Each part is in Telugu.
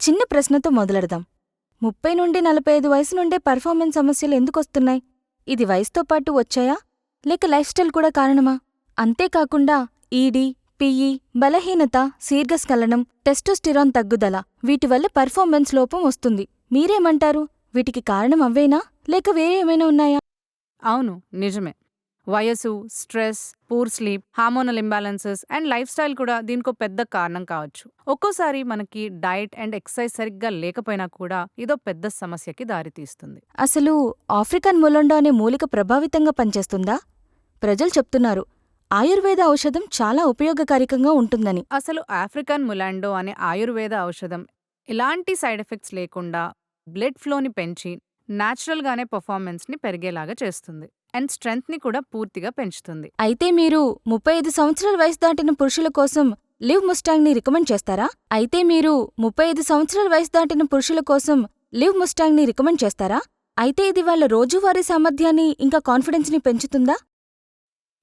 చిన్న ప్రశ్నతో మొదలెడదాం. ముప్పై నుండి నలభై ఐదు వయసు నుండే పర్ఫార్మెన్స్ సమస్యలు ఎందుకొస్తున్నాయి ఇది వయసుతో పాటు వచ్చాయా? లేక లైఫ్ స్టైల్ కూడా కారణమా? అంతేకాకుండా ఈడీ పిఈ బలహీనత శీర్ఘస్ఖలనం టెస్టోస్టిరాన్ తగ్గుదల వీటి వల్ల పర్ఫార్మెన్స్ లోపం వస్తుంది. మీరేమంటారు? వీటికి కారణం అవ్వేనా? లేక వేరే ఏమైనా ఉన్నాయా? అవును నిజమే. వయసు stress poor sleep hormonal imbalances and lifestyle కూడా దీనికో పెద్ద కారణం కావచ్చు. ఒక్కోసారి మనకి డైట్ అండ్ ఎక్సర్సైజ్ సరిగ్గా లేకపోయినా కూడా ఇదో పెద్ద సమస్యకి దారితీస్తుంది అసలు ఆఫ్రికన్ ములండో అనే మూలిక ప్రభావితంగా పనిచేస్తుందా? ప్రజలు చెప్తున్నారు ఆయుర్వేద ఔషధం చాలా ఉపయోగకారికంగా ఉంటుందని. అసలు ఆఫ్రికన్ ములాండో అనే ఆయుర్వేద ఔషధం ఎలాంటి సైడ్ ఎఫెక్ట్స్ లేకుండా బ్లడ్ ఫ్లోని పెంచి న్యాచురల్గానే పర్ఫార్మెన్స్ని పెరిగేలాగా చేస్తుంది. అండ్ స్ట్రెంగ్త్ని కూడా పూర్తిగా పెంచుతుంది. అయితే మీరు ముప్పై ఐదు సంవత్సరాల వయసు దాటిన పురుషుల కోసం లివ్ ముస్టాంగ్ని రికమెండ్ చేస్తారా? అయితే మీరు ముప్పై ఐదు సంవత్సరాల వయసు దాటిన పురుషుల కోసం లివ్ ముస్టాంగ్ని రికమెండ్ చేస్తారా? అయితే ఇది వాళ్ళ రోజువారీ సామర్థ్యాన్ని ఇంకా కాన్ఫిడెన్స్ని పెంచుతుందా?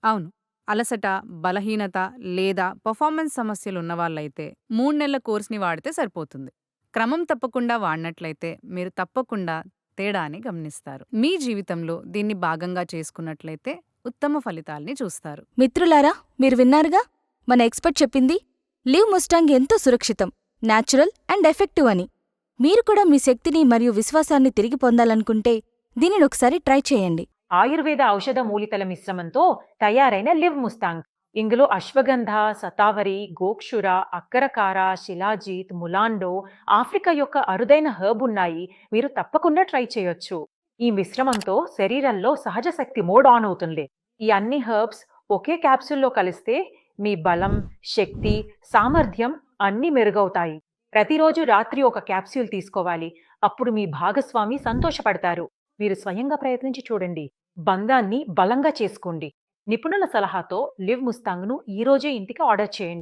అవును. అలసట బలహీనత లేదా పర్ఫార్మెన్స్ సమస్యలు ఉన్నవాళ్ళైతే మూడు నెలల కోర్స్ని వాడితే సరిపోతుంది. క్రమం తప్పకుండా వాడినట్లయితే మీరు తప్పకుండా తేడాని గమనిస్తారు. మీ జీవితంలో దీన్ని భాగంగా చేసుకున్నట్లయితే ఉత్తమ ఫలితాల్ని చూస్తారు. మిత్రులారా మీరు విన్నారుగా? మన ఎక్స్పర్ట్ చెప్పింది లివ్ ముస్టాంగ్ ఎంతో సురక్షితం న్యాచురల్ అండ్ ఎఫెక్టివ్ అని. మీరు కూడా మీ శక్తిని మరియు విశ్వాసాన్ని తిరిగి పొందాలనుకుంటే దీనిని ఒకసారి ట్రై చేయండి. ఆయుర్వేద ఔషధ మూలికల మిశ్రమంతో తయారైన లివ్ ముస్తాంగ్. ఇందులో అశ్వగంధ సతావరి గోక్షుర అక్కరకార శిలాజీత్ ములాండో ఆఫ్రికా యొక్క అరుదైన హర్బ్ ఉన్నాయి. మీరు తప్పకుండా ట్రై చేయొచ్చు. ఈ మిశ్రమంతో శరీరంలో సహజ శక్తి మోడ్ ఆన్ అవుతుంది. ఈ అన్ని హర్బ్స్ ఒకే క్యాప్సూల్లో కలిస్తే మీ బలం శక్తి సామర్థ్యం అన్నీ మెరుగవుతాయి. ప్రతిరోజు రాత్రి ఒక క్యాప్సూల్ తీసుకోవాలి. అప్పుడు మీ భాగస్వామి సంతోషపడతారు. మీరు స్వయంగా ప్రయత్నించి చూడండి. బంధాన్ని బలంగా చేసుకోండి. నిపుణుల సలహాతో లివ్ ముస్తాంగ్ను ఈరోజే ఇంటికి ఆర్డర్ చేయండి.